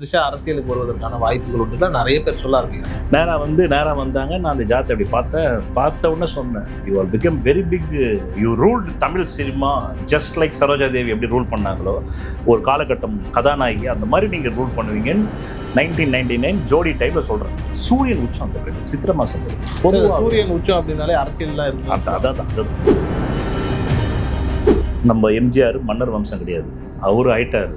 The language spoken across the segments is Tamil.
த்ரிஷா அரசியலுக்கு வருவதற்கான வாய்ப்புகள் உண்டு நிறைய பேர் சொல்ல ஆரம்பிக்கிறாங்க. நேரா வந்து நேரா வந்தாங்க. நான் அந்த ஜாத்தை அப்படி பார்த்தேன் பார்த்த உடனே சொன்னேன் you are become very big you ruled Tamil cinema just like Saroja Devi எப்படி ரூல் பண்ணாங்களோ ஒரு காலகட்டம் கதாநாயகி அந்த மாதிரி நீங்கள் ரூல் பண்ணுவீங்கன்னு நைன்டீன் நைன்டி நைன் ஜோடி டைமில் சொல்கிறேன் சூரியன் உச்சம் அந்த பெண் சித்திர மாதம் சூரியன் உச்சம் அப்படின்னாலே அரசியல்லாம் இருக்கு அதான் அதான். நம்ம எம்ஜிஆர் மன்னர் வம்சம் கிடையாது. அவரு ஆயிட்டாரு.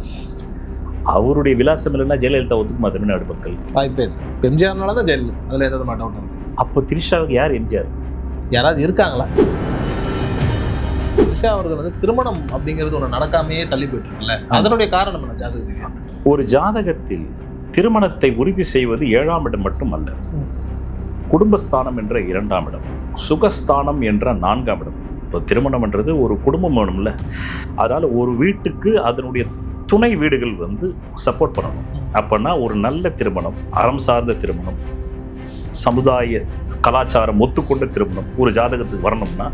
அவருடைய விலாசம் இல்லைன்னா ஜெயலலிதா ஒத்துக்குமா தமிழ்நாடு மக்கள்? வாய்ப்பே எம்ஜிஆர்னால தான் ஜெயலலிதா அதுல ஏதாவது மாட்டோம் அப்போ திரிஷாவுக்கு யார் எம்ஜிஆர்? யாராவது இருக்காங்களா? த்ரிஷா அவர்கள் வந்து திருமணம் அப்படிங்கிறது ஒண்ணு நடக்காமையே தள்ளி போயிட்டு இருக்குல்ல? அதனுடைய காரணம் என்ன ஜாதக ஒரு ஜாதகத்தில் திருமணத்தை உறுதி செய்வது ஏழாம் இடம் மட்டும் அல்ல. குடும்பஸ்தானம் என்ற இரண்டாம் இடம். சுகஸ்தானம் என்ற நான்காம் இடம். இப்போ திருமணம்ன்றது ஒரு குடும்பம் வேணும்ல. அதனால் ஒரு வீட்டுக்கு அதனுடைய துணை வீடுகள் வந்து சப்போர்ட் பண்ணணும். அப்போனா ஒரு நல்ல திருமணம் அறம் சார்ந்த திருமணம் சமுதாய கலாச்சாரம் ஒத்துக்கொண்ட திருமணம் ஒரு ஜாதகத்துக்கு வரணும்னா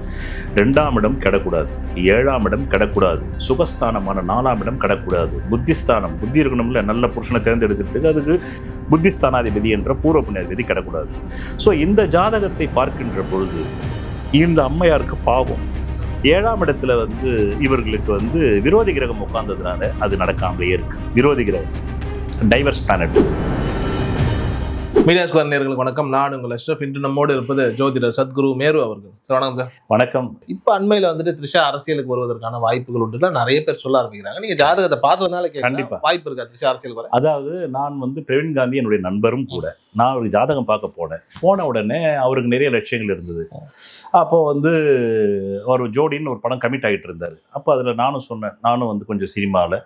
ரெண்டாம் இடம் கிடக்கூடாது ஏழாம் இடம் கிடக்கூடாது சுகஸ்தானமான நாலாம் இடம் கிடக்கூடாது புத்திஸ்தானம் புத்தி இருக்கணும்ல நல்ல புருஷனை தேர்ந்தெடுக்கிறதுக்கு அதுக்கு புத்திஸ்தானாதிபதி என்ற பூர்வ புண்ணியாதிபதி கிடக்கூடாது. ஸோ இந்த ஜாதகத்தை பார்க்கின்ற பொழுது இந்த அம்மையாருக்கு பாவம். ஏழாம் இடத்துல வந்து இவர்களுக்கு வந்து விரோதி கிரகம் உட்கார்ந்ததுனால அது நடக்காமலே இருக்கு. விரோதி கிரகம். டைவர்ஸ் பிளானட் மீடியா ஸ்கொயர் நேர்களுக்கு வணக்கம். நான் உங்கள் அஷ்ரஃப் இன்று நம்மோடு இருப்பது ஜோதிடர் சத்குரு மேரு அவர்கள். சார் வணக்கம் சார். வணக்கம். இப்ப அண்மையில வந்துட்டு த்ரிஷா அரசியலுக்கு வருவதற்கான வாய்ப்புகள் உண்டு. நிறைய பேர் சொல்ல ஆரம்பிக்கிறாங்க. நீங்க ஜாதகத்தை பார்த்ததுனால கேட்கலாம். கண்டிப்பா. வாய்ப்பு இருக்கா த்ரிஷா அரசியலுக்கு வர? அதாவது நான் வந்து பிரவீன் காந்தி என்னுடைய நண்பரும் கூட. நான் அவருக்கு ஜாதகம் பார்க்க போனேன். போன உடனே அவருக்கு நிறைய லட்சியங்கள் இருந்தது. அப்போ வந்து ஒரு ஜோடின்னு ஒரு படம் கமிட் ஆகிட்டு இருந்தார். அப்போ அதில் நானும் சொன்னேன். நானும் வந்து கொஞ்சம் சினிமாவில்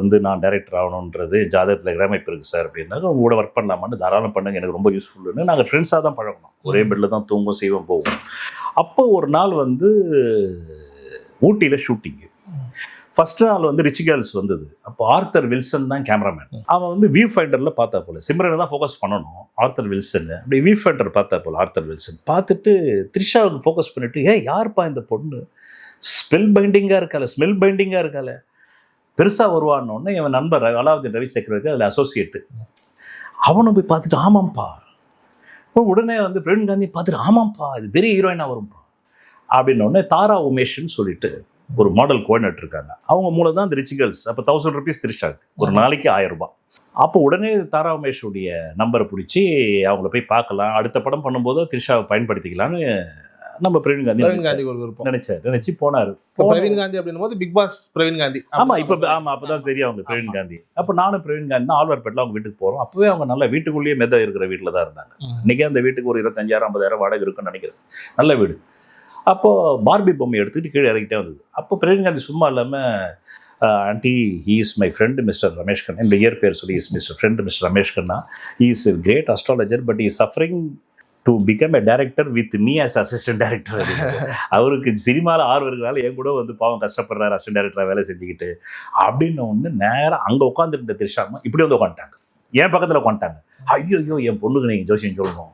வந்து நான் டைரக்டர் ஆகணுன்றது ஜாதகத்தில் இறமைப்பு இருக்குது சார் அப்படின்னாக்க உங்க கூட ஒர்க் பண்ணலாமான்னு தாராளம் பண்ணுங்க. எனக்கு ரொம்ப யூஸ்ஃபுல்லுன்னு நாங்கள் ஃப்ரெண்ட்ஸாக தான் பழகணும். ஒரே பெட்டில் தான் தூங்கும் செய்வோம் போவோம். அப்போ ஒரு நாள் வந்து ஊட்டியில் ஷூட்டிங்கு ஃபர்ஸ்ட் நாள் வந்து ரிச் கேர்ள்ஸ் வந்தது. அப்போ ஆர்த்தர் வில்சன் தான் கேமராமேன் அவன் வந்து வியூ ஃபைண்டரில் பார்த்தா போல. சிம்ரனை தான் ஃபோக்கஸ் பண்ணணும். Arthur Wilson. அப்படி வியூ ஃபைண்டர் பார்த்தா போல ஆர்த்தர் வில்சன். பார்த்துட்டு த்ரிஷாவுக்கு ஃபோக்கஸ் பண்ணிட்டு ஏ யார்ப்பா இந்த பொண்ணு? ஸ்மெல் பைண்டிங்காக இருக்கால ஸ்மெல் பைண்டிங்காக இருக்கால பெருசாக வருவான்னு இவன் நண்பர் அலாவுதீன் ரவி சக்கரவர்த்தி அதில் அசோசியேட்டு அவனும் போய் பார்த்துட்டு ஆமாம்ப்பா உடனே வந்து பிரவீன் காந்தி பார்த்துட்டு ஆமாம்ப்பா இது பெரிய ஹீரோயினாக வரும்ப்பா அப்படின்ன உடனே தாரா உமேஷ்னு சொல்லிட்டு ஒரு மாடல் கோஆர்டினேட்டர் இருக்காங்க. அவங்க மூலம் தான் ரிச் கேர்ள்ஸ் அப்போ தௌசண்ட் ருபீஸ் திரிஷாக்கு ஒரு நாளைக்கு ஆயிரம் ரூபாய். அப்போ உடனே தாரா உமேஷுடைய நம்பரை பிடிச்சி அவங்கள போய் பார்க்கலாம். அடுத்த படம் பண்ணும்போது திரிஷாவை பயன்படுத்திக்கலாம்னு நம்ம பிரவீன் காந்தி பிரவீன். காந்தி ஒரு விருப்பம். நினைச்சாரு நினைச்சு போனாரு. பிரவீன் காந்தி அப்படின்னும் போது பிக் பாஸ் பிரவீன் காந்தி ஆமா இப்ப ஆமா அப்பதான் தெரியும் அவங்க பிரவீன் காந்தி. அப்ப நானும் பிரவீன் காந்தி தான் ஆழ்வார்பேட்டில் அவங்க வீட்டுக்கு போறோம். அப்பவே அவங்க நல்லா வீட்டுக்குள்ளேயே மெத இருக்கிற வீட்டில் தான் இருந்தாங்க. இன்னைக்கு அந்த வீட்டுக்கு ஒரு இருபத்தஞ்சாயிரம் ஐம்பதாயிரம் வாடகை இருக்குன்னு நினைக்கிறேன். நல்ல வீடு. அப்போ பார்பி பொம்மை எடுத்துக்கிட்டு கீழே இறங்கிட்டே வந்தது. அப்போ பிரவீன் காந்தி சும்மா இல்லாம aunty he is my friend mister Ramesh Kanna என்னுடைய இயர் பேர் சொல்லி is mister friend mister Ramesh Kanna he is great astrologer but is suffering to become a director with me as assistant director அவருக்கு சினிமாவில் ஆர்வம் இருக்கிறனால என் கூட வந்து பாவம் கஷ்டப்படுறாரு அசிஸ்டன்ட் டேரக்டராக வேலை செஞ்சுக்கிட்டு. அப்படின்னு ஒன்று நேராக அங்கே உட்காந்துருந்த திரிஷாமா இப்படி வந்து உட்காந்துட்டாங்க என் பக்கத்தில் உட்காந்துட்டாங்க ஐயோ ஐயோ என் பொண்ணுக்கு நீங்கள் ஜோசியம் சொல்லணும்.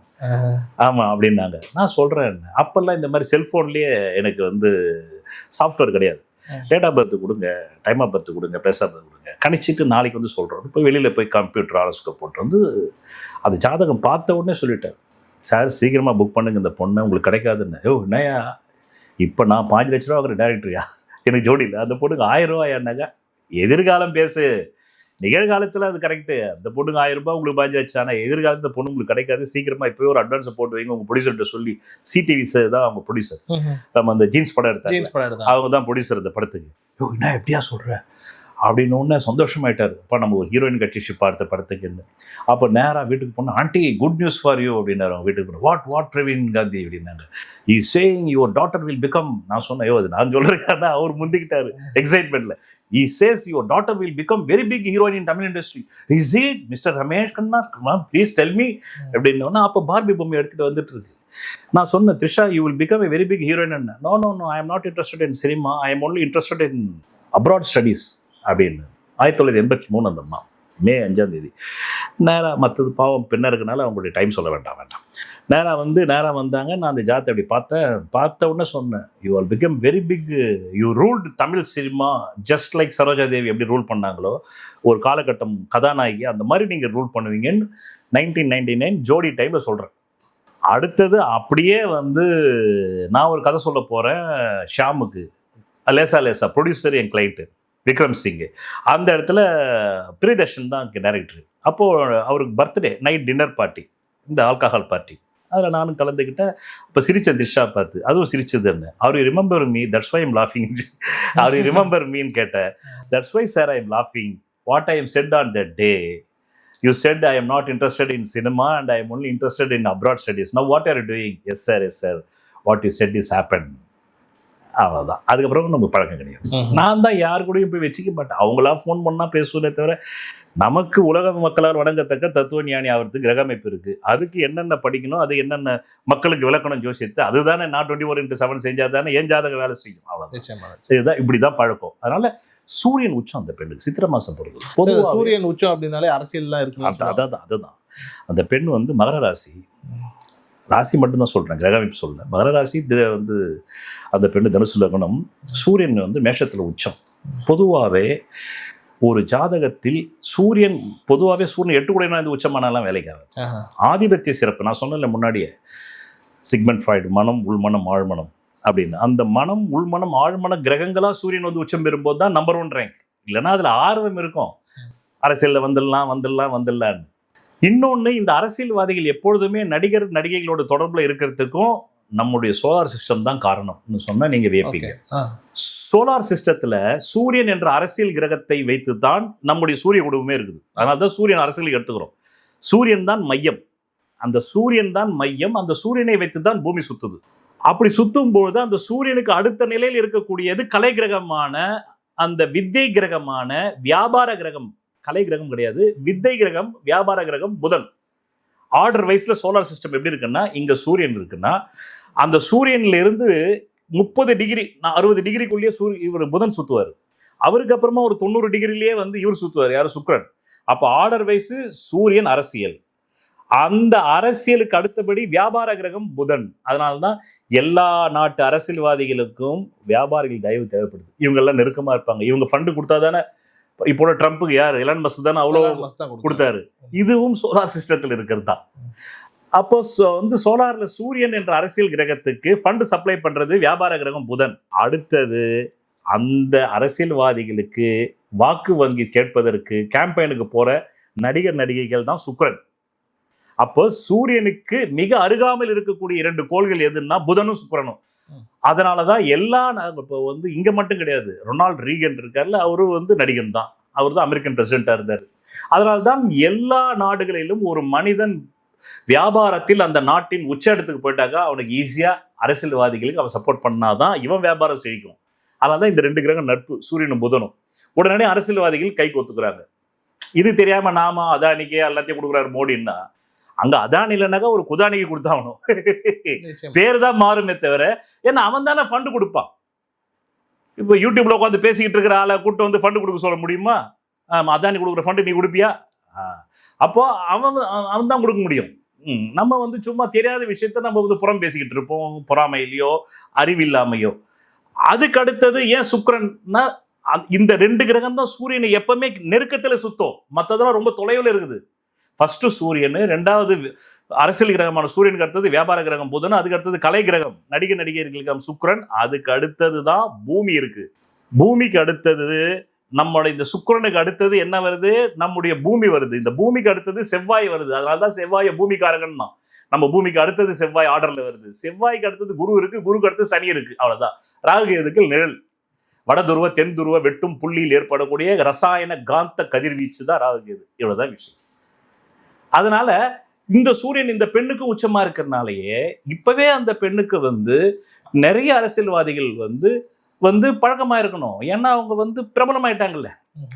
ஆமாம் அப்படின்னாங்க. நான் சொல்கிறேன் அப்போல்லாம் இந்த மாதிரி செல்ஃபோன்லேயே எனக்கு வந்து சாஃப்ட்வேர் கிடையாது. டேட் ஆஃப் பர்த் கொடுங்க டைம் ஆஃப் பர்த் கொடுங்க பிளேஸ் ஆஃப் பர்த் கொடுங்க. கணிச்சிட்டு நாளைக்கு வந்து சொல்கிறோம் இப்போ வெளியில் போய் கம்ப்யூட்டர் ஆலோஸ்கோப் போட்டு வந்து அது ஜாதகம் பார்த்த உடனே சொல்லிட்டேன். சார் சீக்கிரமாக புக் பண்ணுங்க இந்த பொண்ணை. உங்களுக்கு கிடைக்காதுன்னு. ஓ என்னையா இப்போ நான் பாஞ்சு லட்ச ரூபா வாங்குற டேரக்டரியா எனக்கு ஜோடி இல்லை. அந்த பொண்ணுக்கு ஆயிரம் ரூபாயானாங்க எதிர்காலம் பேசு. நிகழ்காலத்தில் அது கரெக்டு அந்த பொண்ணுக்கு ஆயிரம் ரூபாய் உங்களுக்கு பாஞ்சு லட்சம். ஆனால் எதிர்காலத்தில் பொண்ணு உங்களுக்கு கிடைக்காது. சீக்கிரமாக இப்போயே ஒரு அட்வான்ஸை போட்டு வைங்க. உங்கள் ப்ரொடியூசர்கிட்ட சொல்லி சிடிவி சார் தான் அவங்க ப்ரொடியூசர் நம்ம அந்த ஜீன்ஸ் படம் எடுத்தாங்க ஜீன்ஸ் படம் எடுத்தாங்க அவங்க தான் ப்ரொடியூசர் இந்த படத்துக்கு. யோ என்ன எப்படியா சொல்ற? அப்படின்னு ஒன்று சந்தோஷமாயிட்டாரு. அப்போ நம்ம ஒரு ஹீரோயின் கட்சி பார்த்த படத்துக்குன்னு அப்போ நேராக வீட்டுக்கு போனால் aunty good news for you அப்படின்னாரு அவங்க வீட்டுக்கு போனோம் வாட் வாட் பிரவீன் காந்தி அப்படின்னாங்க. He saying your daughter will become நான் சொன்னேன் ஐயோ அது நான் சொல்கிறேன் அவர் முந்திக்கிட்டாரு எக்ஸைட்மெண்ட்டில் he says your daughter will become very big heroine in Tamil industry is it mister Ramesh Kanna ma'am please tell me அப்படின்னா அப்போ பார்பி பொம்மை எடுத்துகிட்டு வந்துட்டு இருக்கு. நான் சொன்னேன் Trisha you will become a very big heroine no no no I am not interested in cinema I am only interested in abroad studies அப்படின்னு. ஆயிரத்தி தொள்ளாயிரத்தி எண்பத்தி மூணு அந்த அம்மா மே அஞ்சாம் தேதி. நேராக மற்றது பாவம் பின்ன இருக்கனால அவங்களுடைய டைம் சொல்ல வேண்டாம் வேண்டாம். நேராக வந்து நேராக வந்தாங்க. நான் அந்த ஜாத்தை அப்படி பார்த்தேன். பார்த்த உடனே சொன்னேன் you all become very big you ruled Tamil cinema just like Saroja Devi எப்படி ரூல் பண்ணாங்களோ ஒரு காலகட்டம் கதாநாயகி அந்த மாதிரி நீங்கள் ரூல் பண்ணுவீங்கன்னு நைன்டீன் நைன்டி நைன் ஜோடி டைமில் சொல்கிறேன் அடுத்தது அப்படியே வந்து நான் ஒரு கதை சொல்ல போகிறேன் ஷாமுக்கு லேசா லேசா ப்ரொடியூசர் என் கிளைண்ட்டு விக்ரம் சிங் அந்த இடத்துல பிரியதர்ஷன் தான் டேரக்டர் அப்போது அவருக்கு பர்த்டே நைட் டின்னர் பார்ட்டி இந்த ஆல்கஹால் பார்ட்டி அதில் நானும் கலந்துக்கிட்டேன் இப்போ சிரித்த திஷா பார்த்து அதுவும் சிரிச்சது என்ன? அவர் remember me that's why am லாஃபிங் அவர் ரிமெம்பர் மீன்னு கேட்டேன். That's why sir I am லாஃபிங் what I am said on the day you said I am not interested in cinema and I am only interested in abroad studies now what are doing yes sir yes sir what you said is happen அவ்வளோதான் அதுக்கப்புறம் நமக்கு பழக்கம் கிடையாது. நான் தான் யார் கூடயும் போய் வச்சுக்க மாட்டேன். அவங்களா ஃபோன் பண்ணால் பேசுவதே தவிர நமக்கு உலக மக்களால் வணங்கத்தக்க தத்துவ ஞானி ஆகிறதுக்கு கிரக அமைப்பு இருக்கு. அதுக்கு என்னென்ன படிக்கணும் அது என்னென்ன மக்களுக்கு விளக்கணும் ஜோசியத்தை அதுதானே நான் டுவெண்ட்டி ஃபோர் இன்ட்டு செவன் செஞ்சால் தானே என் ஜாதகம் வேலை செய்யும். அவ்வளோதான் இதுதான் இப்படி தான் பழக்கம். அதனால சூரியன் உச்சம் அந்த பெண்ணுக்கு சித்திர மாசம் பொருள் பொதுவாக சூரியன் உச்சம் அப்படின்னாலே அரசியல்லாம் இருக்கு அதான் அதுதான் அந்த பெண் வந்து மகர ராசி. ராசி மட்டும்தான் சொல்கிறேன் கிரக அமைப்பு சொல்ல. மகர ராசி வந்து அந்த பெண்ணு தனுசு லக்னம் சூரியன் வந்து மேஷத்தில் உச்சம். பொதுவாகவே ஒரு ஜாதகத்தில் சூரியன் பொதுவாகவே சூரியன் எட்டு கூட இந்த உச்சமானாலாம் வேலைக்காக ஆஹா. ஆதிபத்திய சிறப்பு நான் சொன்னேன்ல முன்னாடியே. சிக்மெண்ட் ஃப்ராய்டு மனம் உள்மனம் ஆழ்மனம் அப்படின்னு. அந்த மனம் உள்மனம் ஆழ்மன கிரகங்களா சூரியன் வந்து உச்சம் பெறும்போது தான் நம்பர் ஒன் ரேங்க் இல்லைன்னா அதில் ஆர்வம் இருக்கும். அரசியலில் வந்துடலாம் வந்துடலாம் வந்துடலான்னு இன்னொன்று இந்த அரசியல்வாதிகள் எப்பொழுதுமே நடிகர் நடிகைகளோட தொடர்பில் இருக்கிறதுக்கும் நம்முடைய சோலார் சிஸ்டம் தான் காரணம்னு சொன்னால் நீங்கள் வியப்பீங்க. சோலார் சிஸ்டத்துல சூரியன் என்ற அரசியல் கிரகத்தை வைத்து தான் நம்முடைய சூரிய குடும்பமே இருக்குது. அதனால தான் சூரியன் அரசியலுக்கு எடுத்துக்கிறோம். சூரியன் தான் மையம். அந்த சூரியன் தான் மையம். அந்த சூரியனை வைத்து தான் பூமி சுத்துது. அப்படி சுத்தும் பொழுது அந்த சூரியனுக்கு அடுத்த நிலையில் இருக்கக்கூடியது கலை கிரகமான அந்த வித்தை கிரகமான வியாபார கிரகம். கலை கிரகம் கிடையாது வித்தை கிரகம் வியாபார கிரகம் புதன். ஆர்டர் வைஸ்ல சோலார் சிஸ்டம் எப்படி இருக்குன்னா இங்க சூரியன் இருக்குன்னா அந்த சூரியன்ல இருந்து முப்பது டிகிரி நான் அறுபது டிகிரிக்குள்ளேயே சூரிய இவர் புதன் சுத்துவார். அவருக்கு அப்புறமா ஒரு தொண்ணூறு டிகிரிலேயே வந்து இவர் சுத்துவார் யார்? சுக்ரன் அப்போ ஆர்டர் வைஸ் சூரியன் அரசியல். அந்த அரசியலுக்கு அடுத்தபடி வியாபார கிரகம் புதன். அதனால்தான் எல்லா நாட்டு அரசியல்வாதிகளுக்கும் வியாபாரிகள் தயவு தேவைப்படுது. இவங்கெல்லாம் நெருக்கமாக இருப்பாங்க. இவங்க ஃபண்டு கொடுத்தா தானே இப்போ ட்ரம்ப்புக்கு யார்? எலன் மஸ்க் தானே அவ்வளோ கொடுத்தாரு. இதுவும் சோலார் சிஸ்டத்தில் இருக்கிறது? தான் அப்போ வந்து சோலார்ல சூரியன் என்ற அரசியல் கிரகத்துக்கு ஃபண்ட் சப்ளை பண்றது வியாபார கிரகம் புதன். அடுத்தது அந்த அரசியல்வாதிகளுக்கு வாக்கு வங்கி கேட்பதற்கு கேம்பெயினுக்கு போற நடிகர் நடிகைகள் தான் சுக்கிரன் அப்போ சூரியனுக்கு மிக அருகாமையில் இருக்கக்கூடிய இரண்டு கோள்கள் எதுன்னா புதனும் சுக்கிரனும் அதனால தான் எல்லா இப்போ வந்து இங்கே மட்டும் கிடையாது. ரொனால்ட் ரீகன் இருக்கார்ல அவரு வந்து நடிகன் தான். அவர் தான் அமெரிக்கன் பிரசிடென்டா இருந்தார். அதனால்தான் எல்லா நாடுகளிலும் ஒரு மனிதன் வியாபாரத்தில் அந்த நாட்டின் உச்ச இடத்துக்கு போயிட்டாக்கா அவனுக்கு ஈஸியாக அரசியல்வாதிகளுக்கு அவன் சப்போர்ட் பண்ணாதான் இவன் வியாபாரம் செய்யும். அதனால தான் இந்த ரெண்டு கிரகம் நட்பு சூரியனும் புதனும். உடனே அரசியல்வாதிகள் கை கோத்துக்கிறாங்க. இது தெரியாமல் நாம அதானிக்கே எல்லாத்தையும் கொடுக்குறாரு மோடின்னா அங்க அதானி இல்லைனாக்கா ஒரு குதானிக்கு கொடுத்தாகணும். பேர் தான் மாறுமே தவிர ஏன்னா அவன் தானே ஃபண்டு கொடுப்பான். இப்போ யூடியூப்ல உட்காந்து பேசிக்கிட்டு இருக்கிற ஆளை கூட்டு வந்து ஃபண்டு கொடுக்க சொல்ல முடியுமா? அதானி கொடுக்குற ஃபண்டு நீ கொடுப்பியா. அப்போ அவன் அவன் தான் கொடுக்க முடியும். நம்ம வந்து சும்மா தெரியாத விஷயத்த நம்ம வந்து புறம் பேசிக்கிட்டு இருப்போம். பொறாமையிலையோ அறிவில்லாமையோ. அதுக்கு அடுத்தது ஏன் சுக்கிரன்னா இந்த ரெண்டு கிரகம் தான் சூரியனை எப்பவுமே நெருக்கத்துல சுத்தம். மற்றதெல்லாம் ரொம்ப தொலைவில் இருக்குது. ஃபர்ஸ்ட் சூரியன் ரெண்டாவது அரசியல் கிரகமான சூரியனுக்கு அடுத்தது வியாபார கிரகம் புதன் அதுக்கு அடுத்தது கலை கிரகம். நடிகர் நடிகர்களுக்கு சுக்கிரன் அதுக்கு அடுத்தது தான் பூமி இருக்கு. பூமிக்கு அடுத்தது நம்மளோட இந்த சுக்கிரனுக்கு அடுத்தது என்ன வருது? நம்முடைய பூமி வருது. இந்த பூமிக்கு அடுத்தது செவ்வாய் வருது. அதனால தான் செவ்வாயை பூமிக்காரகன் தான் நம்ம பூமிக்கு அடுத்தது செவ்வாய் ஆர்டர்ல வருது. செவ்வாய்க்கு அடுத்தது குரு இருக்கு குருக்கு அடுத்து சனி இருக்கு. அவ்வளவுதான். ராகு எதுக்கு? நிழல். வட துருவ தென் துருவ வெட்டும் புள்ளியில் ஏற்படக்கூடிய ரசாயன காந்த கதிர்வீச்சு தான் ராகு கேது இவ்வளவுதான் விஷயம். அதனால இந்த சூரியன் இந்த பெண்ணுக்கு உச்சமா இருக்கிறனாலயே இப்பவே அந்த பெண்ணுக்கு வந்து நிறைய அரசியல்வாதிகள் வந்து வந்து பழக்கமா இருக்கணும். ஏன்னா அவங்க வந்து பிரபலமாயிட்டாங்கல்ல.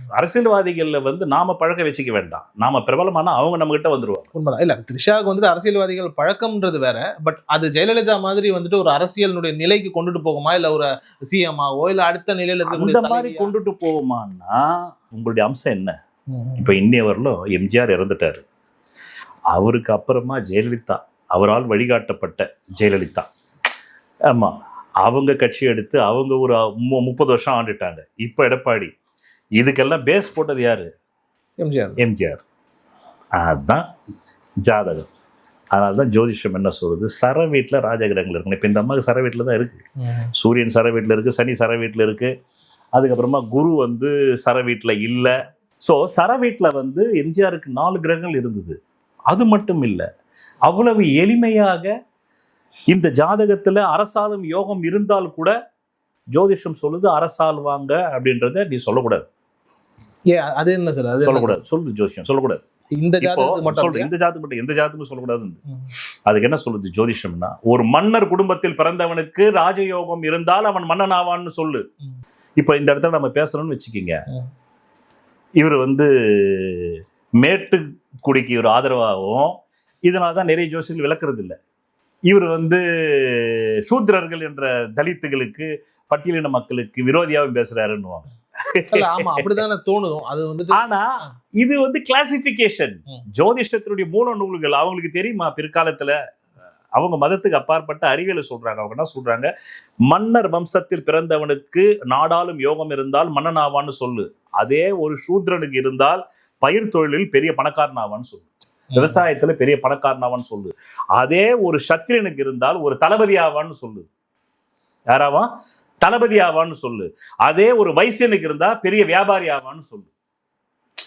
அரசியல்வாதிகள்ல வந்து நாம பழக்க வச்சுக்க வேண்டாம். நாம பிரபலமானா அவங்க நம்ம கிட்ட வந்துருவாங்க. உண்மைதான். இல்ல த்ரிஷாவுக்கு வந்துட்டு அரசியல்வாதிகள் பழக்கம்ன்றது வேற. பட் அது ஜெயலலிதா மாதிரி வந்துட்டு ஒரு அரசியலினுடைய நிலைக்கு கொண்டுட்டு போகுமா? இல்ல ஒரு சிஎம்ஆவோ இல்ல அடுத்த நிலையில இருக்கக்கூடிய மாதிரி? கொண்டுட்டு போவோமான்னா உங்களுடைய அம்சம் என்ன? இப்போ இன்னைய வரலும் எம்ஜிஆர் இறந்துட்டார். அவருக்கு அப்புறமா ஜெயலலிதா அவரால் வழிகாட்டப்பட்ட ஜெயலலிதா. ஆமாம் அவங்க கட்சி எடுத்து அவங்க ஒரு மு- முப்பது வருஷம் ஆண்டுட்டாங்க. இப்போ எடப்பாடி இதுக்கெல்லாம் பேஸ் போட்டது யாரு? எம்ஜிஆர். எம்ஜிஆர். அதுதான் ஜாதகம். அதனால தான் ஜோதிஷம் என்ன சொல்றது? சர வீட்டில் ராஜகிரகங்கள் இருக்கணும் இப்போ இந்த அம்மாவுக்கு சர வீட்டில் தான் இருக்கு. சூரியன் சர வீட்டில் இருக்கு சனி சர வீட்டில் இருக்கு. அதுக்கப்புறமா குரு வந்து சர வீட்டில் இல்லை. ஸோ சர வீட்டில் வந்து எம்ஜிஆருக்கு நாலு கிரகங்கள் இருந்தது. அது மட்டும் இல்லை அவ்வளவு எளிமையாக இந்த ஜாதகத்தில் அரசாளும் யோகம் இருந்தால் கூட ஜோதிஷம் சொல்லுது அரசாளுவாங்க அப்படின்றத நீ சொல்லக்கூடாது ஏ அது என்ன சார் அது? சொல்லக்கூடாது சொல்லுது ஜோதிஷம் சொல்லக்கூடாது இந்த மட்டும்? இந்த ஜாதகம் மட்டும் எந்த ஜாதகமும் சொல்லக்கூடாது. அதுக்கு என்ன சொல்லுது ஜோதிஷம்னா ஒரு மன்னர் குடும்பத்தில் பிறந்தவனுக்கு ராஜயோகம் இருந்தால் அவன் மன்னன் ஆவான்னு சொல்லு. இப்போ இந்த இடத்துல நம்ம பேசணும்னு வச்சுக்கிங்க. இவர் வந்து மேட்டுக்குடிக்கு ஒரு ஆதரவாகவும் இதனால தான் நிறைய ஜோசியர்கள் விளக்குறது இல்லை இவர் வந்து சூத்திரர்கள் என்ற தலித்துகளுக்கு பட்டியலின மக்களுக்கு விரோதியாகவும் பேசுறாருன்னுவாங்க. அப்படிதானே தோணும். அது வந்துட்டு ஆனா இது வந்து கிளாசிபிகேஷன். ஜோதிஷத்தினுடைய மூல நூல்கள் அவங்களுக்கு தெரியுமா பிற்காலத்துல அவங்க மதத்துக்கு அப்பாற்பட்ட அறிவியலை சொல்றாங்க. அவங்க என்ன சொல்றாங்க? மன்னர் வம்சத்தில் பிறந்தவனுக்கு நாடாளும் யோகம் இருந்தால் மன்னன் ஆவான்னு சொல்லு. அதே ஒரு சூத்ரனுக்கு இருந்தால் பயிர் தொழிலில் பெரிய பணக்காரன் ஆவான்னு சொல்லு விவசாயத்துல பெரிய பணக்காரன் ஆவான்னு சொல்லு. அதே ஒரு சத்திரியனுக்கு இருந்தால் ஒரு தளபதி ஆவான்னு சொல்லு. யாராவா? தளபதி ஆவான்னு சொல்லு. அதே ஒரு வைசியனுக்கு இருந்தா பெரிய வியாபாரி ஆவான்னு சொல்லு.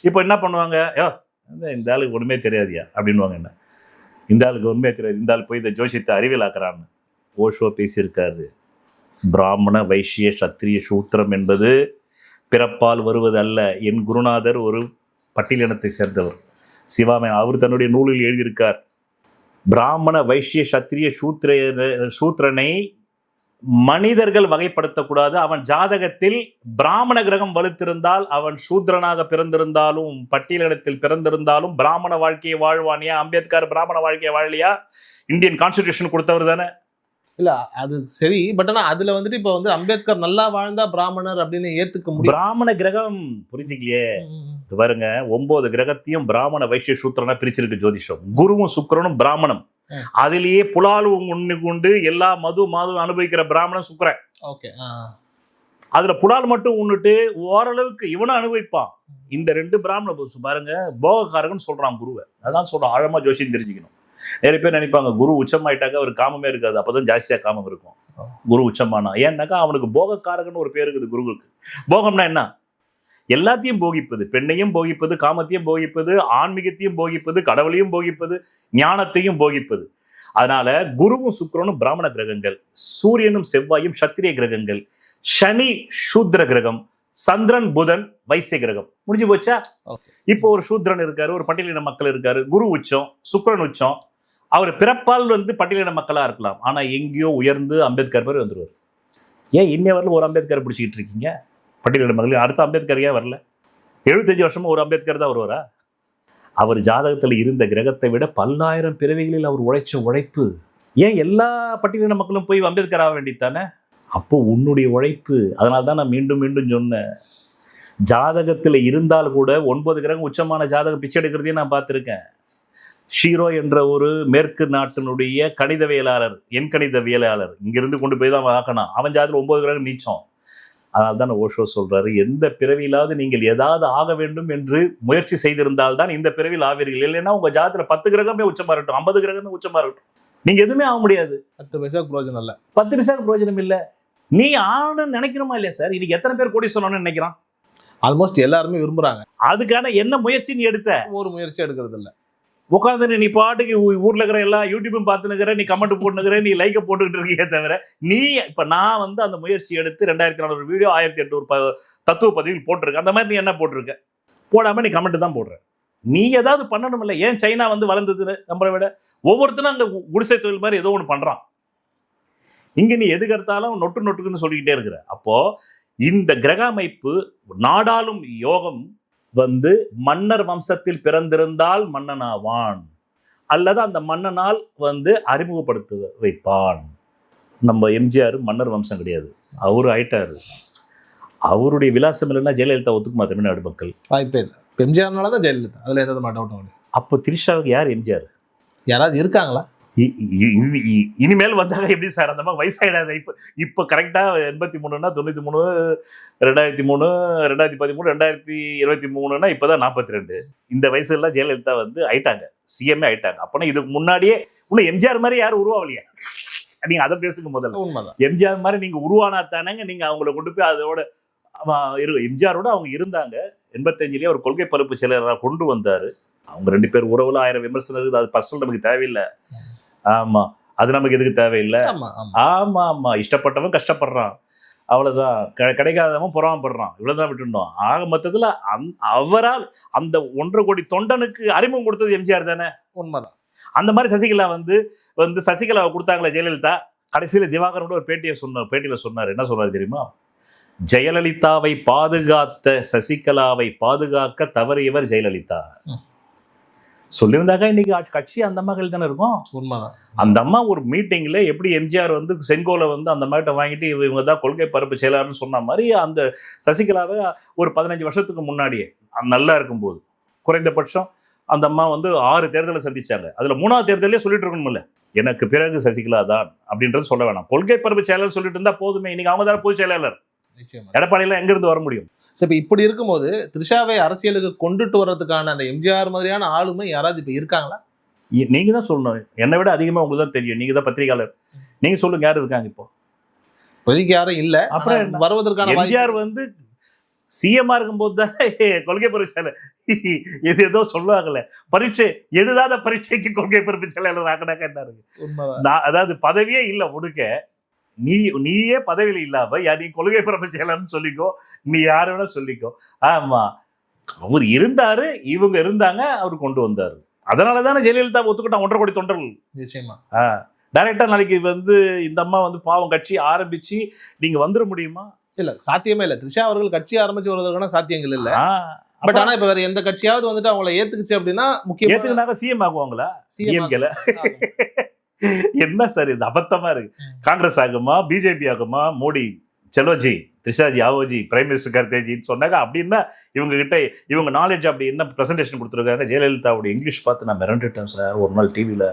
இப்போ என்ன பண்ணுவாங்க? யோ இந்த- ஆளுக்கு ஒண்ணுமே தெரியாதியா? அப்படின்வாங்க என்ன? இந்த ஆளுக்கு ஒண்ணுமே தெரியாது. இந்த ஆள் போய் இந்த ஜோசியத்தை அறிவியல் ஆக்குறான்னு ஓஷோ பேசியிருக்காரு. பிராமண வைஷ்ய சத்திரிய சூத்திரம் என்பது பிறப்பால் வருவது அல்ல என் குருநாதர் ஒரு பட்டியலினத்தை சேர்ந்தவர். சிவாமன் அவர் தன்னுடைய நூலில் எழுதியிருக்கார். பிராமண வைஷ்ய சத்திரிய சூத்திர சூத்திரனை மனிதர்கள் வகைப்படுத்தக்கூடாது. அவன் ஜாதகத்தில் பிராமண கிரகம் வலுத்திருந்தால் அவன் சூத்ரனாக பிறந்திருந்தாலும் பட்டியலிடத்தில் பிறந்திருந்தாலும் பிராமண வாழ்க்கையை வாழ்வானியா அம்பேத்கர் பிராமண வாழ்க்கையை வாழலையா? இந்தியன் கான்ஸ்டிடியூஷன் கொடுத்தவர் தானே. இல்ல அது சரி பட் ஆனா அதுல வந்துட்டு இப்ப வந்து அம்பேத்கர் நல்லா வாழ்ந்தா பிராமணர் அப்படின்னு ஏத்துக்க முடியும். பிராமண கிரகம் புரிஞ்சுக்கலையே. இது பாருங்க ஒன்பது கிரகத்தையும் பிராமண வைஷ்ய சூத்திரனா பிரிச்சிருக்கு ஜோதிஷம். குருவும் சுக்கிரனும் பிராமணம். அதிலேயே புலாலும் ஒண்ணு கொண்டு எல்லா மது மாதும் அனுபவிக்கிற பிராமணன் சுக்கிரன். ஓகே அதுல புலால் மட்டும் உண்ணுட்டு ஓரளவுக்கு இவனும் அனுபவிப்பான். இந்த ரெண்டு பிராமண பாருங்க போகக்காரகன் சொல்றான் குருவை. அதான் சொல்றான் ஆழமா ஜோசியம் தெரிஞ்சுக்கணும். நிறைய பேர் நினைப்பாங்க குரு உச்சமாயிட்டாக்க அவர் காமமே இருக்காது. அப்பதான் ஜாஸ்தியா காமம் இருக்கும். குரு உச்சமானா. ஏன்னாக்கா அவனுக்கு போகக்காரகன் ஒரு பேர் இருக்குது குருவுக்கு. போகம்னா என்ன? எல்லாத்தையும் போகிப்பது. பெண்ணையும் போகிப்பது காமத்தையும் போகிப்பது ஆன்மீகத்தையும் போகிப்பது கடவுளையும் போகிப்பது ஞானத்தையும் போகிப்பது. அதனால குருவும் சுக்கிரனும் பிராமண கிரகங்கள். சூரியனும் செவ்வாயும் சத்திரிய கிரகங்கள். சனி சூத்ர கிரகம். சந்திரன் புதன் வைசிய கிரகம். முடிஞ்சு போச்சா. இப்போ ஒரு சூத்ரன் இருக்காரு ஒரு பட்டியலின மக்கள் இருக்காரு. குரு உச்சம் சுக்கிரன் உச்சம் அவர் பிறப்பால் வந்து பட்டியலின மக்களாக இருக்கலாம். ஆனால் எங்கேயோ உயர்ந்து அம்பேத்கர் பேர் வந்துடுவார் ஏன் இன்னைய வரல ஒரு அம்பேத்கர் பிடிச்சிக்கிட்டு இருக்கீங்க? பட்டியலின மக்கள் அடுத்த அம்பேத்கர் ஏன் வரல? எழுபத்தஞ்சு வருஷமாக ஒரு அம்பேத்கர் தான் வருவாரா? அவர் ஜாதகத்தில் இருந்த கிரகத்தை விட பல்லாயிரம் பிறவிகளில் அவர் உழைச்ச உழைப்பு ஏன் எல்லா பட்டியலின மக்களும் போய் அம்பேத்கர் ஆக வேண்டித்தானே அப்போ உன்னுடைய உழைப்பு அதனால தான் நான் மீண்டும் மீண்டும் சொன்னேன். ஜாதகத்தில் இருந்தால் கூட ஒன்பது கிரகம் உச்சமான ஜாதகம் பிச்சை எடுக்கிறதையும் நான் பார்த்துருக்கேன். ஷீரோ என்ற ஒரு மேற்கு நாட்டினுடைய கணிதவியலாளர் எண் கணிதவியலாளர். இங்கிருந்து கொண்டு போய் தான் ஆக்கணும். அவன் ஜாதகத்தில் ஒன்பது கிரகம் நீச்சம். அதனால தான் ஓஷோ சொல்றாரு எந்த பிறவியிலாவது நீங்கள் ஏதாவது ஆக வேண்டும் என்று முயற்சி செய்திருந்தால் தான் இந்த பிறவியில் ஆவீர்கள். இல்லைன்னா உங்க ஜாதகத்தில் பத்து கிரகமே உச்சமா இருக்கட்டும் ஐம்பது கிரகமே உச்சமா இருக்கட்டும். நீங்க எதுவுமே ஆக முடியாது. பத்து பைசா பிரயோஜனம் இல்ல. பத்து பைசாக்கு பிரயோஜனம் இல்லை. நீ ஆகணும்னு நினைக்கணுமா இல்லையா சார்? இன்னைக்கு எத்தனை பேர் கோடி சொல்லணும்னு நினைக்கிறான்? ஆல்மோஸ்ட் எல்லாருமே விரும்புறாங்க. அதுக்கான என்ன முயற்சி நீ எடுத்த? ஒரு முயற்சி எடுக்கிறது இல்ல. உட்காந்து நீ பாட்டுக்கு ஊ- ஊர்ல இருக்கிற எல்லா யூடியூப்பும் பார்த்துனுக்கிற நீ கமெண்ட் போட்டுனுக்கிற நீ லைக்கை போட்டுக்கிட்டு இருக்கியே தவிர நீ இப்ப நான் வந்து அந்த முயற்சி எடுத்து ரெண்டாயிரத்தி நானூறு வீடியோ ஆயிரத்தி எட்நூறு ப தத்துவ பதிவில் போட்டிருக்க அந்த மாதிரி நீ என்ன போட்டிருக்க? போடாம நீ கமெண்ட் தான் போடுற. நீ ஏதாவது பண்ணணும்ல ஏன் சைனா வந்து வளர்ந்தது நம்மளை விட? ஒவ்வொருத்தரும் அங்கே குடிசை தொழில் மாதிரி ஏதோ ஒன்று பண்ணுறான் இங்கே நீ எதுக்கெடுத்தாலும் நொட்டு நொட்டுக்குன்னு சொல்லிக்கிட்டே இருக்கிற. அப்போ இந்த கிரக அமைப்பு நாடாளும் யோகம் வந்து மன்னர் வம்சத்தில் பிறந்திருந்தால் மன்னனாவான். அல்லது அந்த மன்னனால் வந்து அறிமுகப்படுத்த வைப்பான். நம்ம எம்ஜிஆர் மன்னர் வம்சம் கிடையாது. அவரு ஆயிட்டாரு. அவருடைய விலாசம் இல்லைன்னா ஜெயலலிதா ஒத்துக்குமா தமிழ்நாடு மக்கள். வாய்ப்பே இல்லை. எம்ஜிஆர்னால தான் ஜெயலலிதா. அதுல எந்த இல்லை அப்போ திரிஷாவுக்கு யார் எம்ஜிஆர்? யாராவது இருக்காங்களா? இனிமேல் வந்தாங்க எப்படி சார்? அந்த மாதிரி வயசாயிடாது. இப்போ இப்போ கரெக்டாக எண்பத்தி மூணுனா தொண்ணூற்றி மூணு ரெண்டாயிரத்தி மூணு ரெண்டாயிரத்தி பதிமூணு ரெண்டாயிரத்தி இருபத்தி மூணுனா இப்போ தான் நாற்பத்தி ரெண்டு இந்த வயசுலாம் ஜெயலலிதா வந்து ஆயிட்டாங்க. சிஎம்ஏ ஆயிட்டாங்க. அப்போனா இதுக்கு முன்னாடியே இன்னும் எம்ஜிஆர் மாதிரி யாரும் உருவாகலையா நீங்க அதை பேசுங்க முதல்ல. எம்ஜிஆர் மாதிரி நீங்க உருவானா தானேங்க நீங்க அவங்கள கொண்டு போய் அதோட எம்ஜிஆரோட அவங்க இருந்தாங்க. எண்பத்தஞ்சிலேயே ஒரு கொள்கை பரப்பு செயலராக கொண்டு வந்தாரு. அவங்க ரெண்டு பேர் உறவுல ஆயிரம் விமர்சனம் இருக்குது. அது பர்சனல் நமக்கு தேவையில்லை. ஆமா. அது நமக்கு எதுக்கு தேவையில்லை? ஆமா ஆமா. இஷ்டப்பட்டவன் கஷ்டப்படுறான். அவ்வளவுதான். கிடை- கிடைக்காதவன் பொறாமப்படுறான். இவ்வளவுதான் விட்டுருந்தோம் ஆக மொத்தத்துல அந் அவரால் அந்த ஒன்றரை கோடி தொண்டனுக்கு அறிமுகம் கொடுத்தது எம்ஜிஆர் தானே? உண்மைதான். அந்த மாதிரி சசிகலா வந்து வந்து சசிகலாவை கொடுத்தாங்களே ஜெயலலிதா? கடைசியில் திவாகரோட ஒரு பேட்டியை சொன்னார் பேட்டியில் சொன்னார். என்ன சொன்னார் தெரியுமா? ஜெயலலிதாவை பாதுகாத்த சசிகலாவை பாதுகாக்க தவறியவர் ஜெயலலிதா. சொல்லியிருந்தாக்க இன்னைக்கு கட்சி அந்த மகள் தானே இருக்கும்? உண்மைதான். அந்த அம்மா ஒரு மீட்டிங்ல எப்படி எம்ஜிஆர் வந்து செங்கோலை வந்து அந்த அம்மாட்ட வாங்கிட்டு இவ- இவங்க தான் கொள்கை பரப்பு செயலாளர்னு சொன்ன மாதிரி அந்த சசிகலாவை ஒரு பதினஞ்சு வருஷத்துக்கு முன்னாடியே நல்லா இருக்கும்போது. குறைந்தபட்சம் அந்த அம்மா வந்து ஆறு தேர்தலை சந்திச்சாங்க. அதுல மூணாவது தேர்தலே சொல்லிட்டு இருக்கணும்ல. எனக்கு பிறகு சசிகலா தான் அப்படின்றது சொல்ல வேணாம். கொள்கை பரப்பு செயலாளர் சொல்லிட்டு இருந்தா போதுமே. இன்னைக்கு அவங்க தான் பொதுச் செயலாளர். எடப்பாடியெல்லாம் எங்க இருந்து வர முடியும்? So, இப்ப இப்படி இருக்கும்போது த்ரிஷாவை அரசியலுக்கு கொண்டுட்டு வர்றதுக்கான அந்த எம்ஜிஆர் மாதிரியான ஆளுமை யாராவது இப்ப இருக்காங்களா? நீங்க தான் சொல்லணும். என்னை விட அதிகமா உங்களுக்கு தான் தெரியும். நீங்க தான் பத்திரிகையாளர். நீங்க சொல்லுங்க யார் இருக்காங்க இப்போ? இப்போதைக்கு யாரும் இல்ல. அப்புறம் வருவதற்கான எம்ஜிஆர் வந்து சிஎம்ஆ இருக்கும்போது தானே கொள்கை பரீட்சையில இது ஏதோ சொல்லுவாங்கல்ல. பரீட்சை எழுதாத பரீட்சைக்கு கொள்கை பரப்பு செயலாளர் ஆக்கினாக்க என்ன இருக்கு அதாவது பதவியே இல்லை உனக்கு நீ நீயே பதவியில் இல்லாம யா நீ கொள்கை பரப்பு செயலாளர்னு சொல்லிக்கோ. நீ யாரை வேணா சொல்லிக்கோ. ஆமா. அவர் இருந்தாரு இவங்க இருந்தாங்க அவர் கொண்டு வந்தாரு. அதனால தானே ஜெயலலிதா ஒத்துக்கிட்டான் ஒன்றரை கோடி தொண்டர்கள்? நிச்சயமா. டைரக்டா நாளைக்கு வந்து இந்த அம்மா வந்து பாவம் கட்சி ஆரம்பிச்சு நீங்க வந்துட முடியுமா? இல்ல சாத்தியமே இல்ல. த்ரிஷா அவர்கள் கட்சி ஆரம்பிச்சு வருவதற்கான சாத்தியங்கள் இல்ல. ஆ, பட் ஆனா இப்ப வேற எந்த கட்சியாவது வந்துட்டு அவங்கள ஏத்துக்குச்சு அப்படின்னா முக்கியமா ஏத்துக்கினாக்க சிஎம் ஆகுவாங்களா? டிஎம்கேல என்ன சார் இது? அபத்தமா இருக்கு. காங்கிரஸ் ஆகுமா? பிஜேபி ஆகுமா? மோடி செலோஜி த்ரிஷாஜி ஆவோஜி பிரைம் மினிஸ்டர் கர்த்தேஜின்னு சொன்னாங்க அப்படின்னா இவங்க கிட்ட இவங்க நாலேஜ் அப்படி என்ன ப்ரெசன்டேஷன் கொடுத்துருக்காங்க? ஜெயலலிதாவுடைய இங்கிலீஷ் பார்த்து நான் மிரண்டுட்டேன் சார். ஒரு நாள் டிவியில்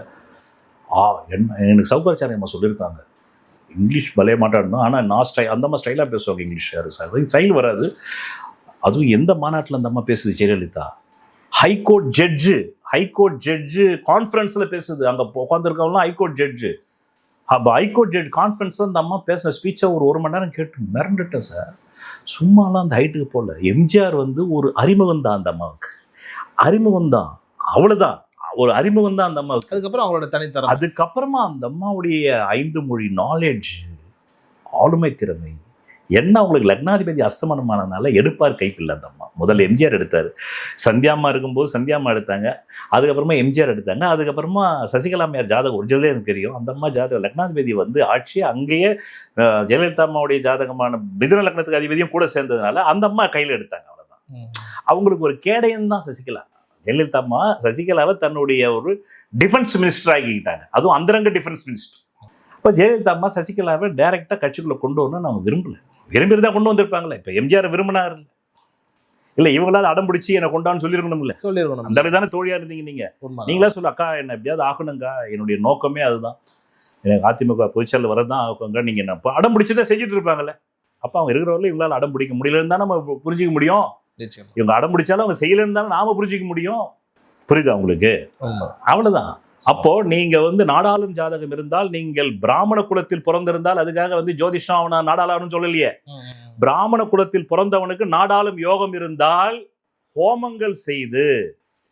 ஆ என்ன எனக்கு சௌகரிச்சாரியம்மா சொல்லியிருக்காங்க. இங்கிலீஷ் பலைய மாட்டாடணும் ஆனால் நான் ஸ்டை அந்த அம்மா ஸ்டைலாக பேசுவாங்க இங்கிலீஷ் யார் சார்? ஸ்டைல் வராது. அதுவும் எந்த மாநாட்டில் அந்த அம்மா பேசுது Jayalalithaa? High court judge high court judge கான்ஃபரன்ஸில் பேசுது. அங்கே உட்காந்துருக்கவங்களாம் ஹைகோர்ட் ஜட்ஜு அப்போ ஹைகோர்ட் ஜட்ஜ் கான்ஃபரன்ஸ் அந்த அம்மா பேசின ஸ்பீச்சை ஒரு ஒரு மணி நேரம் கேட்டு மிரண்டுட்டேன் சார் சும்மாலாம் அந்த ஹைட்டுக்கு போகல எம்ஜிஆர் வந்து ஒரு அறிமுகம் தான் அந்த அம்மாவுக்கு. அறிமுகம் தான். அவ்வளோதான் ஒரு அறிமுகம் தான் அந்த அம்மாவுக்கு. அதுக்கப்புறம் அவங்களோட தனித்தரம். அதுக்கப்புறமா அந்த அம்மாவுடைய ஐந்து மொழி நாலேஜ் ஆளுமை திறமை என்ன அவங்களுக்கு லக்னாதிபதி அஸ்தமனமானதுனால எடுப்பார் கைப்பில்லை அந்த அம்மா. முதல்ல எம்ஜிஆர் எடுத்தார். சந்தியாம்மா இருக்கும்போது சந்தியாம்மா எடுத்தாங்க. அதுக்கப்புறமா எம்ஜிஆர் எடுத்தாங்க. அதுக்கப்புறமா சசிகலாமையார் ஜாதகம் ஒரிஜினலே எனக்கு தெரியும். அந்த அம்மா ஜாதகம் லக்னாதிபதி வந்து ஆட்சி அங்கேயே ஜெயலலிதா அம்மாவுடைய ஜாதகமான மிதுன லக்னத்துக்கு அதிபதியும் கூட சேர்ந்ததுனால அந்த அம்மா கையில் எடுத்தாங்க அவ்வளவுதான். ம். அவங்களுக்கு ஒரு கேடயம் தான் சசிகலா. ஜெயலலிதா அம்மா சசிகலாவை தன்னுடைய ஒரு டிஃபென்ஸ் மினிஸ்டர் ஆக்கிக்கிட்டாங்க. அதுவும் அந்தரங்க டிஃபென்ஸ் மினிஸ்டர் இப்போ ஜெயலலிதா அம்மா சசிகலாவை டைரக்டா கட்சிக்குள்ள கொண்டு வரணும்னு அவங்க விரும்பல. விரும்பியிருந்தா கொண்டு வந்திருப்பாங்களே. இப்போ எம்ஜிஆர் விரும்பினார் இல்ல இவங்களாவது அடம் பிடிச்சி என்னை கொண்டான்னு சொல்லியிருக்கணும் இல்ல சொல்லியிருக்கணும். அந்த தானே தோழியா இருந்தீங்க. நீங்களா சொல்ல அக்கா என்ன எப்படியாவது ஆகணுங்கா என்னுடைய நோக்கமே அதுதான். எனக்கு அதிமுக பொதுச்செயல் வரதான் ஆகுங்க நீங்க என்ன அடம் பிடிச்சதை செஞ்சுட்டு இருப்பாங்கல்ல அப்ப அவங்க இருக்கிறவங்கள இவங்களால அடம் பிடிக்க முடியலன்னு தான் நம்ம புரிஞ்சுக்க முடியும். இவங்க அடம் பிடிச்சாலும் அவங்க செய்யலன்னு தானே நாம புரிஞ்சுக்க முடியும். புரியுதா உங்களுக்கு? உண்மை அவ்வளவுதான். அப்போ நீங்க வந்து நாடாளும் ஜாதகம் இருந்தால் நீங்கள் பிராமண குலத்தில் பிறந்திருந்தால் அதுக்காக வந்து ஜோதிஷம் அவனை நாடாளாரும் சொல்லலையே. பிராமண குலத்தில் பிறந்தவனுக்கு நாடாளும் யோகம் இருந்தால் ஹோமங்கள் செய்து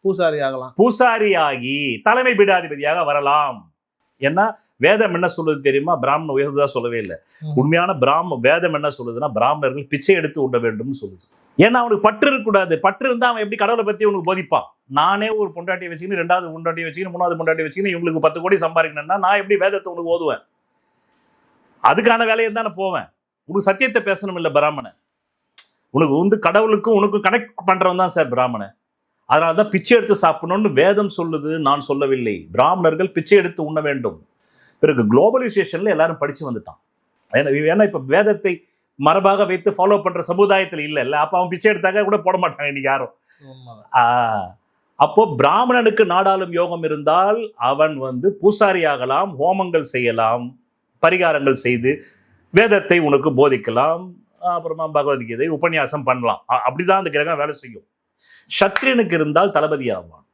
பூசாரி ஆகலாம் பூசாரியாகி தலைமை பீடாதிபதியாக வரலாம். ஏன்னா வேதம் என்ன சொல்லுது தெரியுமா? பிராமண உயர்ந்ததா சொல்லவே இல்லை. உண்மையான பிராம வேதம் என்ன சொல்லுதுன்னா பிராமணர்கள் பிச்சை எடுத்து உண்ண வேண்டும்னு சொல்லுது. ஏன்னா அவனுக்கு பற்று இருக்கக்கூடாது. பற்று இருந்தால் அவன் எப்படி கடவுளை பற்றி உனக்கு போதிப்பான்? நானே ஒரு பொண்டாட்டியை வச்சுக்கின்னு ரெண்டாவது பொண்டாட்டியை வச்சுக்கின்னு மூணாவது பொண்டாட்டி வச்சுக்கின்னு இவங்களுக்கு பத்து கோடி சம்பாதிக்கணும்னா நான் எப்படி வேதத்தை உனக்கு ஓதுவேன்? அதுக்கான வேலையை தானே போவேன். உனக்கு சத்தியத்தை பேசணும் இல்லை பிராமணன். உனக்கு வந்து கடவுளுக்கும் உனக்கும் கனெக்ட் பண்ணுறவன் தான் சார் பிராமணன். அதனால தான் பிச்சை எடுத்து சாப்பிடணும்னு வேதம் சொல்லுது நான் சொல்லவில்லை. பிராமணர்கள் பிச்சை எடுத்து உண்ண வேண்டும். பிறகு குளோபலைசேஷனில் எல்லாரும் படித்து வந்துட்டான். ஏன்னா ஏன்னா இப்போ வேதத்தை மரபாக வைத்து ஃபாலோ பண்ற சமுதாயத்துல இல்ல இல்ல. அப்ப அவன் பிச்சை எடுத்தாக்க கூட போட மாட்டாங்க இன்னைக்கு யாரும். அப்போ பிராமணனுக்கு நாடாளும் யோகம் இருந்தால் அவன் வந்து பூசாரி ஆகலாம் ஹோமங்கள் செய்யலாம் பரிகாரங்கள் செய்து வேதத்தை உனக்கு போதிக்கலாம் அப்புறமா பகவத்கீதை உபன்யாசம் பண்ணலாம். அப்படிதான் அந்த கிரகம் வேலை செய்யும். சத்ரியனுக்கு இருந்தால் தளபதி ஆவான்.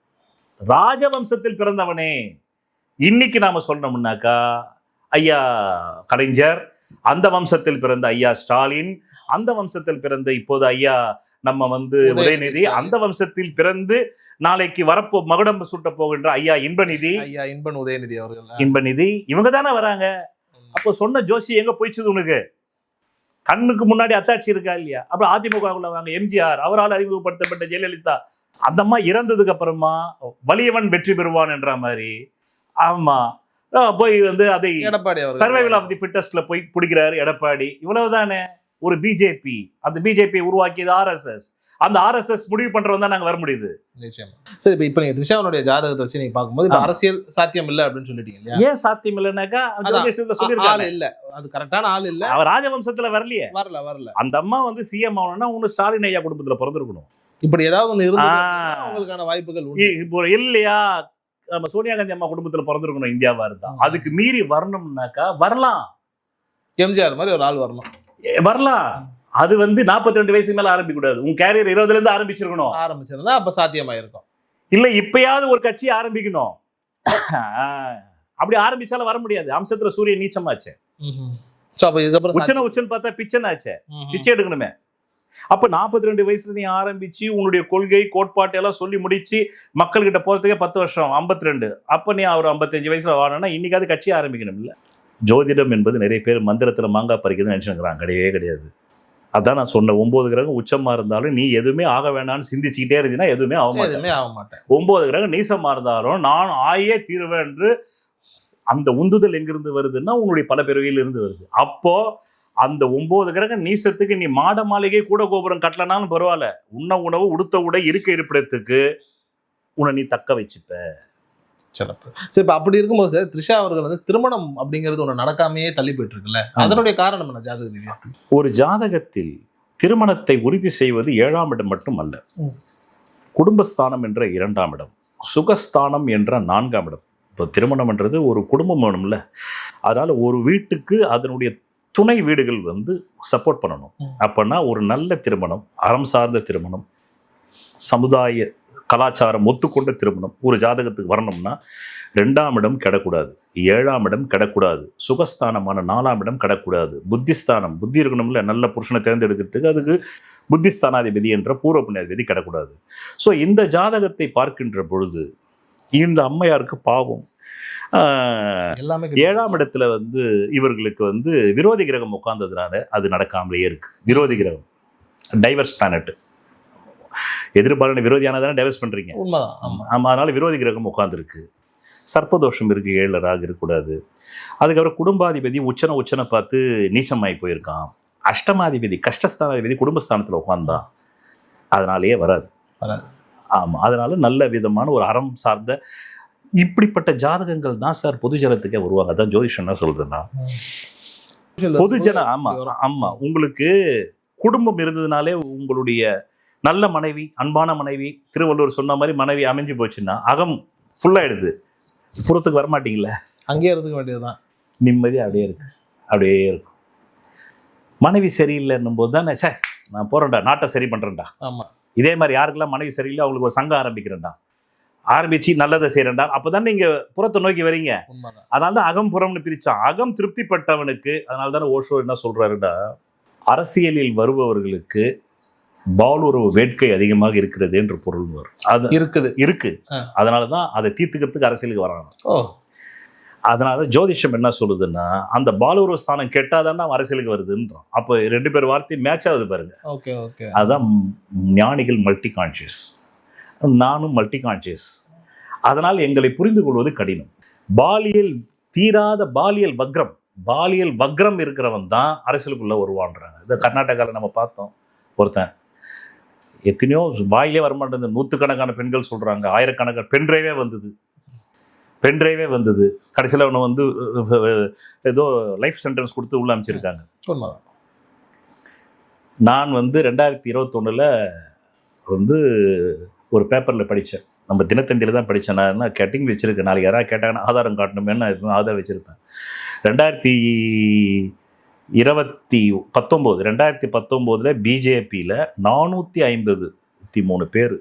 ராஜவம்சத்தில் பிறந்தவனே. இன்னைக்கு நாம சொன்னோம்னாக்கா ஐயா கலைஞர் அந்த வம்சத்தில் பிறந்த ஐயா ஸ்டாலின் அந்த வம்சத்தில் பிறந்த இப்போது ஐயா நம்ம வந்து உதயநிதி. அந்த வம்சத்தில் பிறந்து நாளைக்கு வரப்போ மகுடம் சூட்ட போகின்ற ஐயா இன்பநிதி. ஐயா இன்பன் உதயநிதி அவர்கள். இன்பநிதி. இவங்க தானே வராங்க. அப்போ சொன்ன ஜோசி எங்க போயிச்சுது உனக்கு? கண்ணுக்கு முன்னாடி அத்தாட்சி இருக்கா இல்லையா? அப்புறம் அதிமுகவுல வாங்க. எம்ஜிஆர் அவரால் அறிமுகப்படுத்தப்பட்ட ஜெயலலிதா. அந்த அம்மா இறந்ததுக்கு அப்புறமா வலியவன் வெற்றி பெறுவான் என்ற மாதிரி. ஆமா. போய் வந்து அதை எடப்பாடி சர்வைவல் ஆஃப் தி ஃபிட்டஸ்ட்ல போய் பிடிக்கிறாரு எடப்பாடி. இவ்வளவுதானே? ஒரு பிஜேபி அந்த பிஜேபி உருவாக்கியது ஆர்எஸ்எஸ் அந்த ஆர்எஸ்எஸ் முடிவு பண்றவங்க தான் நாங்க வர முடியுது. நிச்சயமா. சரி இப்ப இப்ப நீங்க த்ரிஷாவனுடைய ஜாதகத்தை வச்சு நீங்க பார்க்கும்போது இப்ப. அரசியல் சாத்தியம் இல்ல அப்படின்னு சொல்லிட்டீங்க இல்லையா? ஏன் சாத்தியம் இல்லைனாக்கா ஆள் இல்ல. அது கரெக்டான ஆள் இல்ல. அவர் ராஜவம்சத்துல வரலையே. வரல வரல. அந்த அம்மா வந்து சிஎம் ஆகணும்னா உன்னு ஸ்டாலின் ஐயா குடும்பத்துல பிறந்திருக்கணும். இப்படி ஏதாவது ஒண்ணு இருந்து ஆ. உங்களுக்கான வாய்ப்புகள் இல்லையா? நம்ம சோனியா காந்தி அம்மா குடும்பத்துல பிறந்திருக்கணும் இந்தியாவா இருந்தா. அதுக்கு மீறி வரணும்னாக்கா வரலாம். எம்ஜிஆர் மாதிரி ஒரு ஆள் வரணும் ஏ, வரலாம். அது வந்து 42 ரெண்டு வயசுக்கு மேல ஆரம்பிக்க கூடாது உன் கேரியர் இருபதுல இருந்து ஆரம்பிச்சிருக்கணும். ஆரம்பிச்சிருந்தா அப்ப சாத்தியமாயிருக்கும். இல்ல இப்பயாவது ஒரு கட்சி ஆரம்பிக்கணும். அப்படி ஆரம்பிச்சாலும் வர முடியாது. அம்சத்துல சூரியன் நீச்சமாச்சே. உச்சன உச்சன் பார்த்தா பிச்சன் ஆச்சே. பிச்சை எடுக்கணுமே. அப்ப 42 ரெண்டு வயசுல நீ ஆரம்பிச்சு உன்னுடைய கொள்கை கோட்பாட்டு எல்லாம் சொல்லி முடிச்சு மக்கள்கிட்ட போறதுக்கே பத்து வருஷம் 52 ரெண்டு அப்ப நீ அவர் 55 வயசுல வாழணும்னா இன்னைக்காவது கட்சி ஆரம்பிக்கணும் இல்ல? ஜோதிடம் என்பது நிறைய பேர் மந்திரத்துல மாங்காய் பறிக்குதுன்னு நினைச்சுக்கிறாங்க கிடையவே கிடையாது. அதான் நான் சொன்ன ஒன்பது கிரகம் உச்சமா இருந்தாலும் நீ எதுவுமே ஆக வேணாம்னு சிந்திச்சுக்கிட்டே இருந்தீங்கன்னா எதுவுமே ஆக மாட்டேன். எதுவுமே ஆக மாட்டேன். ஒன்பது கிரகம் நீசமா இருந்தாலும் நான் ஆயே தீருவேன் என்று அந்த உந்துதல் எங்கிருந்து வருதுன்னா உன்னுடைய பல பிறவியில இருந்து வருது. அப்போ அந்த ஒன்பது கிரகம் நீசத்துக்கு நீ மாட மாளிகை கூட கோபுரம் கட்டலனாலும் பரவாயில்ல. உண்ண உணவு உடுத்த உடை இருக்க இருப்பிடத்துக்கு உன்னை நீ தக்க வச்சுப்ப. சிறப்பு. சரி இப்ப அப்படி இருக்கும்போது சார் த்ரிஷா அவர்கள் வந்து திருமணம் அப்படிங்கிறது ஒண்ணு நடக்காமையே தள்ளி போயிட்டு இருக்குல்ல. அதனுடைய காரணம் என்ன ஜாதக ஒரு ஜாதகத்தில் திருமணத்தை உறுதி செய்வது ஏழாம் இடம் மட்டும் அல்ல. குடும்பஸ்தானம் என்ற இரண்டாம் இடம். சுகஸ்தானம் என்ற நான்காம் இடம். இப்போ திருமணம்ன்றது ஒரு குடும்பம் வேணும்ல. அதனால ஒரு வீட்டுக்கு அதனுடைய துணை வீடுகள் வந்து சப்போர்ட் பண்ணணும் ம். அப்பன்னா ஒரு நல்ல திருமணம் அறம் சார்ந்த திருமணம் சமுதாய கலாச்சாரம் ஒத்துக்கொண்ட திருமணம் ஒரு ஜாதகத்துக்கு வரணும்னா ரெண்டாம் இடம் கிடக்கூடாது ஏழாம் இடம் கிடக்கூடாது சுகஸ்தானமான நாலாம் இடம் கிடக்கூடாது புத்திஸ்தானம் புத்தி இருக்கணும்ல நல்ல புருஷனை தேர்ந்தெடுக்கிறதுக்கு அதுக்கு புத்திஸ்தானாதிபதி என்ற பூர்வ புண்ணியாதிபதி கிடக்கூடாது ஸோ இந்த ஜாதகத்தை பார்க்கின்ற பொழுது இந்த அம்மையாருக்கு பாவம் ஏழாம் இடத்துல வந்து இவர்களுக்கு வந்து விரோதி கிரகம் உட்கார்ந்ததுனால அது நடக்காமலேயே இருக்கு. விரோதி கிரகம். டைவர்ஸ் பிளானட் எதிர்பாரான விரோதியான தானே டைவர்ஸ் பண்றீங்க. உண்மைதான். ஆமா. ஆமா அதனால விரோதி கிரகம் உட்காந்துருக்கு சர்ப்பதோஷம் இருக்கு ஏழுல ராகு இருக்கக்கூடாது. அதுக்கப்புறம் குடும்பாதிபதி உச்சனை உச்சனை பார்த்து நீச்சமாயி போயிருக்கான். அஷ்டமாதிபதி கஷ்டஸ்தானாதிபதி குடும்பஸ்தானத்துல உட்கார்ந்தான். அதனாலேயே வராது. வராது. ஆமா அதனால நல்ல விதமான ஒரு அறம் சார்ந்த இப்படிப்பட்ட ஜாதகங்கள் தான் சார் பொதுஜனத்துக்கே வருவாங்க. அதான் ஜோதிஷம் என்ன சொல்றதுன்னா. பொதுஜன ஆமா ஆமா. உங்களுக்கு குடும்பம் இருந்ததுனாலே உங்களுடைய நல்ல மனைவி அன்பான மனைவி திருவள்ளுவர் சொன்ன மாதிரி மனைவி அமைஞ்சு போச்சுன்னா அகம் ஃபுல்லாயிடுது புறத்துக்கு வரமாட்டீங்களே அங்கேயே இருந்துக்க வேண்டியதுதான். நிம்மதி அப்படியே இருக்கு. அப்படியே இருக்கும். மனைவி சரியில்லைன்னும் போது தானே சே நான் போறேன்டா நாட்டை சரி பண்றேன்டா. ஆமா. இதே மாதிரி யாருக்கெல்லாம் மனைவி சரியில்லை அவங்களுக்கு ஒரு சங்கம் ஆரம்பிக்கிறேன்டா. ஆரம்பிச்சு நல்லதை செய்யறேன்டா. அப்பதான் நீங்க புறத்தை நோக்கி வரீங்க. அதனால தான் அகம் புறம்னு பிரிச்சான். அகம் திருப்திப்பட்டவனுக்கு அதனால தானே ஓஷோ என்ன சொல்றாருடா? அரசியலில் வருபவர்களுக்கு பாலுறவு வேட்கை அதிகமாக இருக்கிறது என்று பொருள் வரும். அது இருக்குது. இருக்கு. அதனால தான் அதை தீர்த்துக்கிறதுக்கு அரசியலுக்கு வராங்க. அதனால ஜோதிஷம் என்ன சொல்லுதுன்னா அந்த பாலுறவு ஸ்தானம் கெட்டாதான் அவன் அரசியலுக்கு வருதுன்றான். அப்போ ரெண்டு பேர் வார்த்தை மேட்ச் ஆகுது பாருங்க. Okay okay. அதுதான் ஞானிகள் மல்டி கான்சியஸ் நானும் மல்டி கான்சியஸ் அதனால் எங்களை புரிந்து கொள்வது கடினம். பாலியல் தீராத பாலியல் வக்ரம் பாலியல் வக்ரம் இருக்கிறவன் தான் அரசியலுக்குள்ள வருவான்றாங்க. இந்த கர்நாடகாவில் நம்ம பார்த்தோம் ஒருத்தன். எத்தனையோ வாயிலே வரமாட்டேங்குது நூற்றுக்கணக்கான பெண்கள் சொல்றாங்க ஆயிரக்கணக்கான பென் டிரைவே வந்தது. பென் டிரைவே வந்தது. கடைசியில் அவனை வந்து ஏதோ லைஃப் சென்டென்ஸ் கொடுத்து உள்ள அமைச்சிருக்காங்க உண்மைதான் நான் வந்து ரெண்டாயிரத்தி இருபத்தொன்னில் வந்து ஒரு பேப்பரில் படித்தேன் நம்ம தினத்தந்தியில் தான் படித்தேன் நான் என்ன கட்டிங் வச்சுருக்கேன். நாளைக்கு யாராவது கேட்டாங்கன்னா ஆதாரம் காட்டணுமே நான் ஆதாரம் வச்சுருப்பேன். ரெண்டாயிரத்தி இருபத்தி பத்தொம்போது ரெண்டாயிரத்தி பத்தொம்போதில் பிஜேபியில் நானூற்றி ஐம்பத்தி மூணு பேர்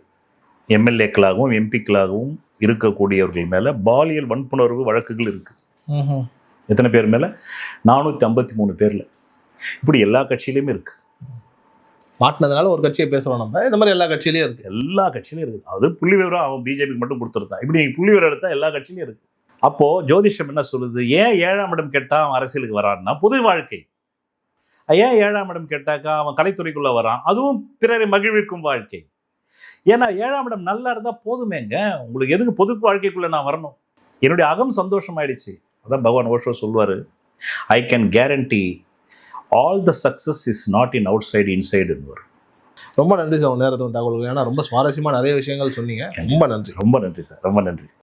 எம்எல்ஏக்களாகவும் எம்பிக்களாகவும் இருக்கக்கூடியவர்கள் மேலே பாலியல் வன்புணர்வு வழக்குகள் இருக்குது எத்தனை பேர் மேலே? நானூற்றி ஐம்பத்தி மூணு பேரில். இப்படி எல்லா கட்சியிலையுமே இருக்குது மாட்டினதுனால ஒரு கட்சியை பேசுகிறோம் நம்ம. இந்த மாதிரி எல்லா கட்சியிலையும் இருக்குது எல்லா கட்சியிலையும் இருக்குது அது புள்ளி விவரம் அவன் பிஜேபிக்கு மட்டும் கொடுத்துருந்தான் இப்படி நீங்கள் புள்ளி விவரம் எடுத்தால் எல்லா கட்சியிலையும் இருக்குது அப்போது ஜோதிஷம் என்ன சொல்லுது? ஏன் ஏழாம் இடம் கேட்டால் அவன் அரசியலுக்கு வரான்னா பொது வாழ்க்கை. ஏன் ஏழாம் இடம் கேட்டாக்கா அவன் கலைத்துறைக்குள்ளே வரான்? அதுவும் பிறரை மகிழ்விக்கும் வாழ்க்கை. ஏன்னா ஏழாம் இடம் நல்லா இருந்தால் போதுமேங்க. உங்களுக்கு எதுக்கு பொது வாழ்க்கைக்குள்ளே நான் வரணும்? என்னுடைய அகம் சந்தோஷமாயிடுச்சு. அதான் பகவான் ஓஷோ சொல்லுவார் I can guarantee all the success is not in outside இன்சைடுன்னு ரொம்ப நன்றி சார் உங்க நேரத்துக்கு தகவல்கள். ஏன்னா ரொம்ப சுவாரஸ்யமா நிறைய விஷயங்கள் சொன்னீங்க. ரொம்ப நன்றி. ரொம்ப நன்றி சார். ரொம்ப நன்றி.